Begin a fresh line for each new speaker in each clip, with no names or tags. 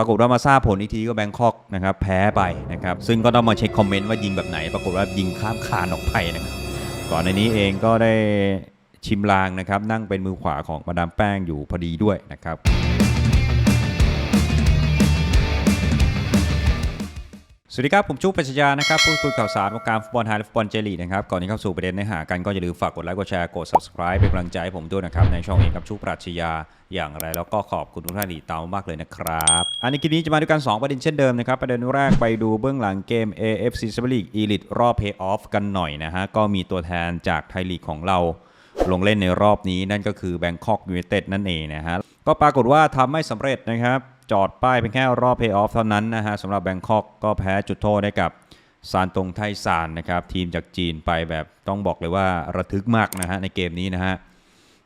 ปรากฏว่ามาทราบผลอีกทีก็แบงคอกนะครับแพ้ไปนะครับซึ่งก็ต้องมาเช็คคอมเมนต์ว่ายิงแบบไหน ปรากฏว่ายิงข้ามคานออกไปนะครับก่อนในนี้เองก็ได้ชิมลางนะครับนั่งเป็นมือขวาของมาดามแป้งอยู่พอดีด้วยนะครับ วัสดีครับ ผมชุบปัญชานะครับพูดคุยข่าวสารวงการฟุตบอลไทยและฟุตบอลเจลีนะครับ ก่อนที่เข้าสู่ประเด็นเนื้อหากันก็อย่าลืมฝากกดไลค์กดแชร์กด subscribe เป็นกำลังใจให้ผมด้วยนะครับ ในช่องเองกับชุบปรัชญาอย่างไร แล้วก็ขอบคุณทุกท่านที่ตามมากเลยนะครับอันนี้คลิปนี้จะมาด้วยกัน 2 ประเด็นเช่นเดิมนะครับ ประเด็นแรกไปดูเบื้องหลังเกม AFC Super League Elite รอบ Playoff กันหน่อยนะฮะก็มีตัวแทนจากไทยลีกของเรา ลงเล่นในรอบนี้นั่นก็คือ Bangkok United นั่นเองนะฮะก็ปรากฏว่าทำไม่สำเร็จนะครับ จอดป้ายเพียงแค่รอบเพย์ออฟเท่านั้นนะฮะสำหรับแบงคอกก็แพ้จุดโทษให้กับซานตงไทซานนะครับทีมจากจีนไปแบบต้องบอกเลยว่าระทึกมากนะฮะในเกมนี้นะฮะ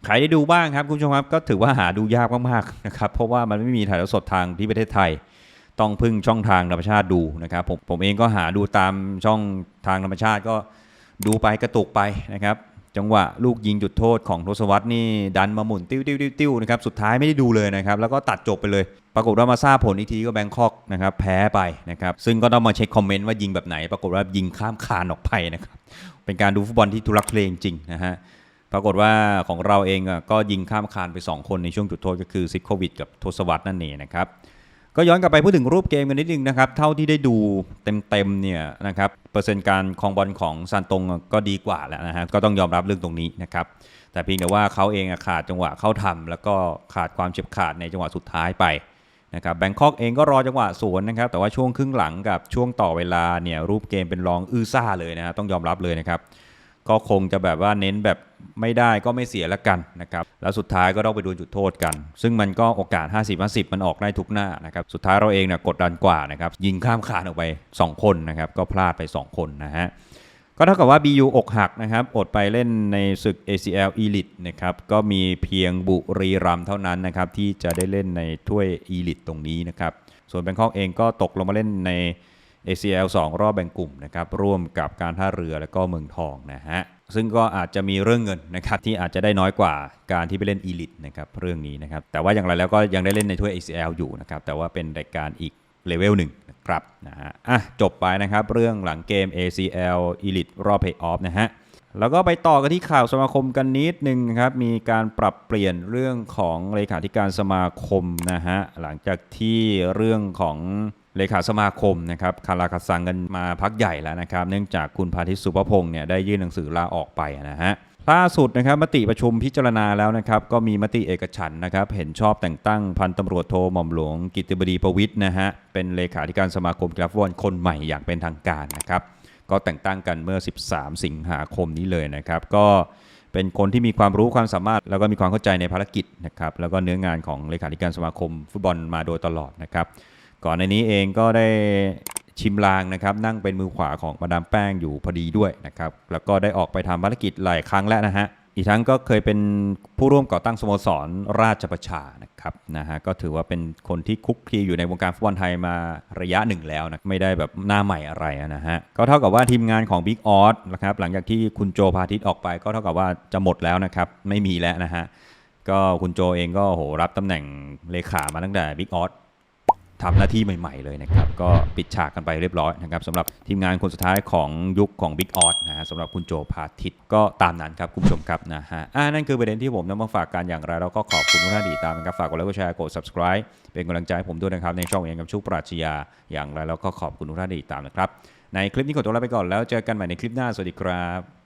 ใครได้ดูบ้างครับคุณผู้ชมครับก็ถือว่าหาดูยากมากๆนะครับเพราะว่ามันไม่มีถ่ายทอดสดทางที่ประเทศไทย ต้องพึ่งช่องทางธรรมชาติดูนะครับผมผมเองก็หาดูตามช่องทางธรรมชาติก็ดูไปกระตุกไปนะครับ จังหวะลูกยิงจุดโทษของทศวรรษนี่ดันมาหมุนติ้วติ้วติ้วติ้วนะครับสุดท้ายไม่ได้ดูเลยนะครับแล้วก็ตัดจบไปเลย ปรากฏว่ามาทราบผลอีกทีก็แบงคอกนะครับแพ้ไปนะครับซึ่งก็ต้องมาเช็คคอมเมนต์ว่ายิงแบบไหน ปรากฏว่ายิงข้ามคานออกไปนะครับเป็นการดูฟุตบอลที่ทุลักทุเลจริงนะฮะปรากฏว่าของเราเองก็ยิงข้ามคานไป 2 คนในช่วงจุดโทษก็คือซิโควิดกับทศวรรษนั่นเองนะครับ ก็ย้อนกลับไปพูดถึงรูปเกมกันนิดนึงนะครับ เท่าที่ได้ดูเต็มๆเนี่ยนะครับเปอร์เซ็นต์การครองบอลของซานตงก็ดีกว่าแล้วนะฮะก็ต้องยอมรับเรื่องตรงนี้นะครับแต่เพียงแต่ว่าเขาเองขาดจังหวะเข้าทำแล้วก็ขาดความเฉียบขาดในจังหวะสุดท้ายไปนะครับแบงคอกเองก็รอจังหวะสวนนะครับแต่ว่าช่วงครึ่งหลังกับช่วงต่อเวลาเนี่ยรูปเกมเป็นรองอื้อซ่าเลยนะฮะต้องยอมรับเลยนะครับ ก็คงจะแบบว่าเน้นแบบไม่ได้ก็ไม่เสียละกันนะครับแล้วสุดท้ายก็ต้องไปดูจุดโทษกัน ซึ่งมันก็โอกาส 50 50 มันออกได้ทุกหน้านะครับสุดท้ายเราเองเนี่ยกดดันกว่านะครับยิงข้ามคานออกไป 2 คนนะครับก็พลาดไป 2 คนนะฮะก็เท่ากับว่า BU อกหักนะครับอดไปเล่นในศึก ACL Elite นะครับก็มีเพียงบุรีรัมเท่านั้นนะครับที่จะได้เล่นในถ้วย Elite ตรงนี้นะครับส่วนแบงคอกเองก็ตกลงมาเล่นใน ACL 2 รอบแบ่งกลุ่มนะครับร่วมกับการท่าเรือและก็เมืองทองนะฮะซึ่งก็อาจจะมีเรื่องเงินนะครับที่อาจจะได้น้อยกว่าการที่ไปเล่น Elite นะครับเรื่องนี้นะครับแต่ว่าอย่างไรแล้วก็ยังได้เล่นในถ้วย ACL อยู่นะครับแต่ว่าเป็นรายการอีกเลเวลหนึ่งนะครับนะฮะอะจบไปนะครับเรื่องหลังเกม ACL Elite รอบ Playoff นะฮะแล้วก็ไปต่อกันที่ข่าวสมาคมกันนิดนึงครับ มีการปรับเปลี่ยนเรื่องของเลขาธิการสมาคมนะฮะหลังจากที่เรื่องของ เลขาสมาคมนะครับคาราคาซังกันมาพักใหญ่แล้วนะครับ เนื่องจากคุณพาทิตสุภพงศ์เนี่ยได้ยื่นหนังสือลาออกไปนะฮะล่าสุดนะครับมติประชุมพิจารณาแล้วนะครับ ก็มีมติเอกฉันนะครับ เห็นชอบแต่งตั้งพันตำรวจโทหม่อมหลวงกิตติบดีประวิทย์นะฮะเป็นเลขาธิการสมาคมกีฬาฟุตบอลคนใหม่อย่างเป็นทางการนะครับ ก็แต่งตั้งกันเมื่อ 13 สิงหาคมนี้เลยนะครับ ก็เป็นคนที่มีความรู้ความสามารถ แล้วก็มีความเข้าใจในภารกิจนะครับแล้วก็เนื้องานของเลขาธิการสมาคมฟุตบอลมาโดยตลอดนะครับ ก่อนในนี้เองก็ได้ชิมลางนะครับนั่งเป็นมือขวาของมาดามแป้งอยู่พอดีด้วยนะครับแล้วก็ได้ออกไปทำภารกิจหลายครั้งแล้วนะฮะอีกทั้งก็เคยเป็นผู้ร่วมก่อตั้งสโมสรราชประชานะครับนะฮะก็ถือว่าเป็นคนที่คุกคีอยู่ในวงการฟุตบอลไทยมาระยะหนึ่งแล้วนะไม่ได้แบบหน้าใหม่อะไรนะฮะก็เท่ากับว่าทีมงานของ Big o อ s นะครับหลังจากที่คุณโจพาทิตออกไปก็เท่ากับว่าจะหมดแล้วนะครับไม่มีแล้วนะฮะก็คุณโจเองก็โหรับตำแหน่งเลขามาตั้งแต่ Big o อ s ทำหน้าที่ใหม่ๆเลยนะครับ ก็ปิดฉากกันไปเรียบร้อยนะครับสำหรับทีมงานคนสุดท้ายของยุคของ Big o อ s นะฮะสำหรับคุณโจพาทิตก็ตามนั้นครับคุณผู้ชมครับนะฮะอ่านั่นคือประเด็นที่ผมนำมาฝากกันอย่างไรแล้วก็ขอบคุณทุกท่านที่ตามนะครับฝากกดไลค์กดแชร์กด subscribe เป็นกำลังใจให้ผมด้วยนะครับในช่องเองกับชุกปราชญาอย่างไรแล้วก็ขอบคุณทุกท่านที่ตามนะครับในคลิปนี้ขอตัวลาไปก่อนแล้วเจอกันใหม่ในคลิปหน้าสวัสดีครับ